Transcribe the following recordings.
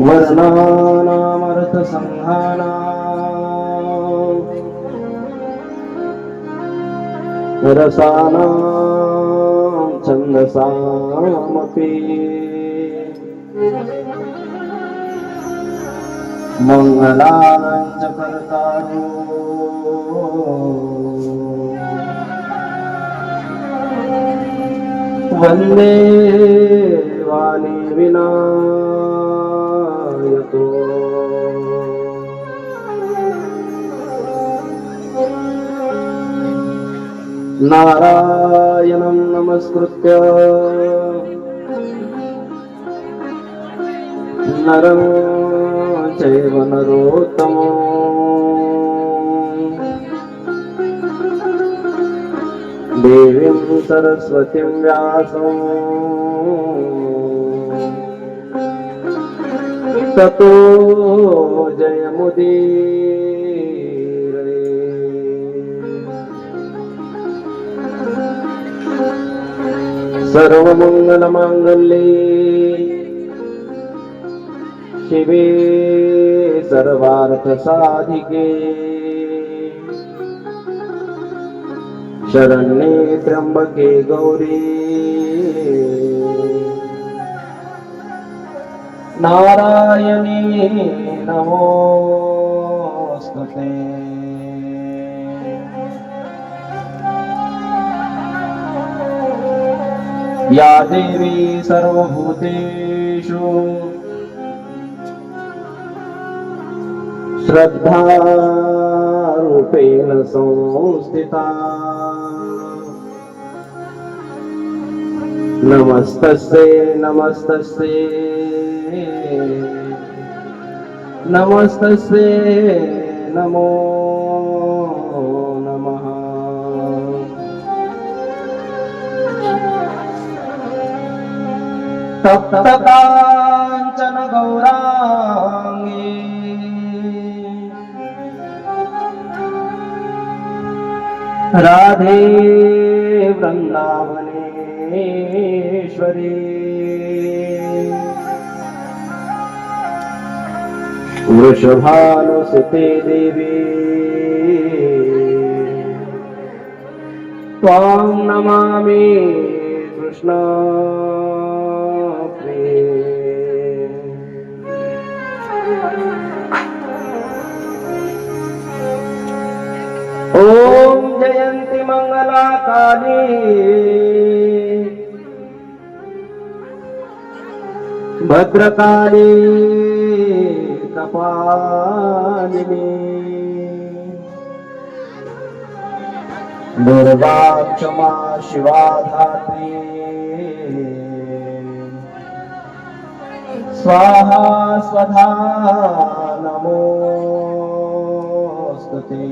वर्णानामर्थसंहाना रसानां छन्दसामपि वाणी विना नारायणं नमस्कृत्य नरं चैव नरोत्तमो देवीं सरस्वतीं व्यासम् ततो जयमुदी ಶಿವೇ ಸರ್ವಾರ್ಥ ಸಾಧಿಕೆ ಸರ್ವಾಧಿ ತ್ರಂಬಕೆ ಗೌರಿ ನಾರಾಯಣೀ ನಮೋ या देवी सर्वभूतेषु श्रद्धारूपेण संस्थिता नमस्तस्ते नमस्तस्ते नमस्तस्ते नमो तप्तकाञ्चन गौरांगे राधे वृन्दावनेश्वरी वृषभानुसुते देवी त्वां नमामि कृष्ण ॐ जयन्ति मङ्गलाकाली भद्रकाली तपालिने दुर्गाक्षमा शिवाधात्री स्वाहा स्वधा नमोऽस्तु ते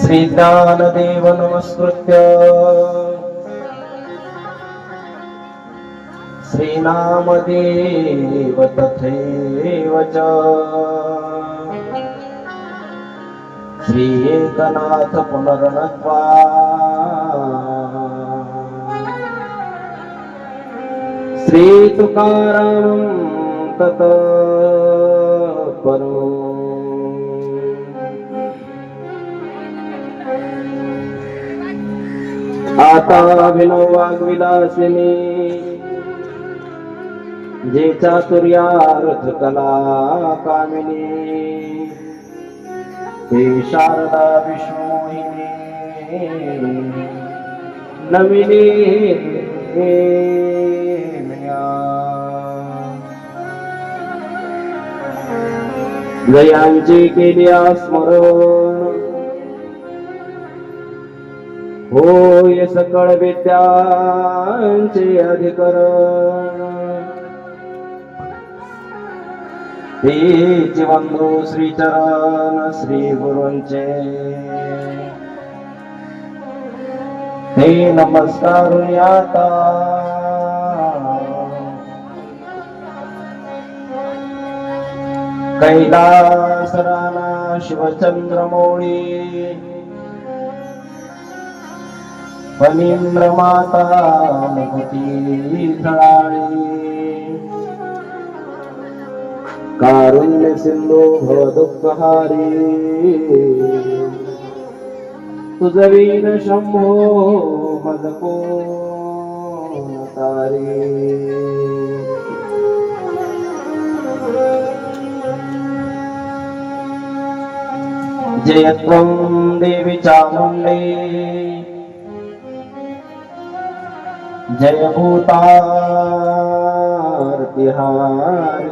श्रीज्ञानदेव नमस्कृत्य श्रीनामदेव तथैव च श्रीएकनाथ पुनर्णत्वा श्रीतुकारां ततः परो आता विनो वाग्विलासिनी जे चातुर्यार्थकला कामिनी ते शारदा विष्णुहिनी नमिनी गयांचे केल्या स्मरण होय सकळ विद्यांचे अधिकर हे जीवंधू श्रीचरण श्री गुरुंचे ನಮಸ್ಕಾರ ಕೈಲಾಸನಾ ಶಿವಚಂದ್ರಮೌಂದ್ರಾತಿ ಕಾರುಣ್ಯ ಸಿಂಧು ದುಃಖಹಾರಿ تزوين شمه مذكور تاريخ జయత్వం దేవి చాముండే జయ భూతార్ బిహారీ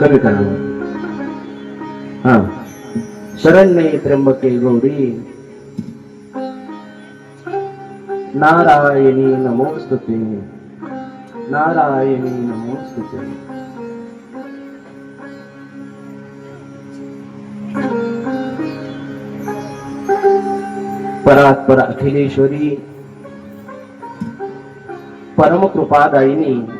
કવિતા હા શરણ્ય ત્રંબકે ગૌરી નારાયણી નમોસ્તુતે નારાયણી નમોસ્તુતે પરાત્પર અખિલેશ્વરી પરમ કૃપાદાયિની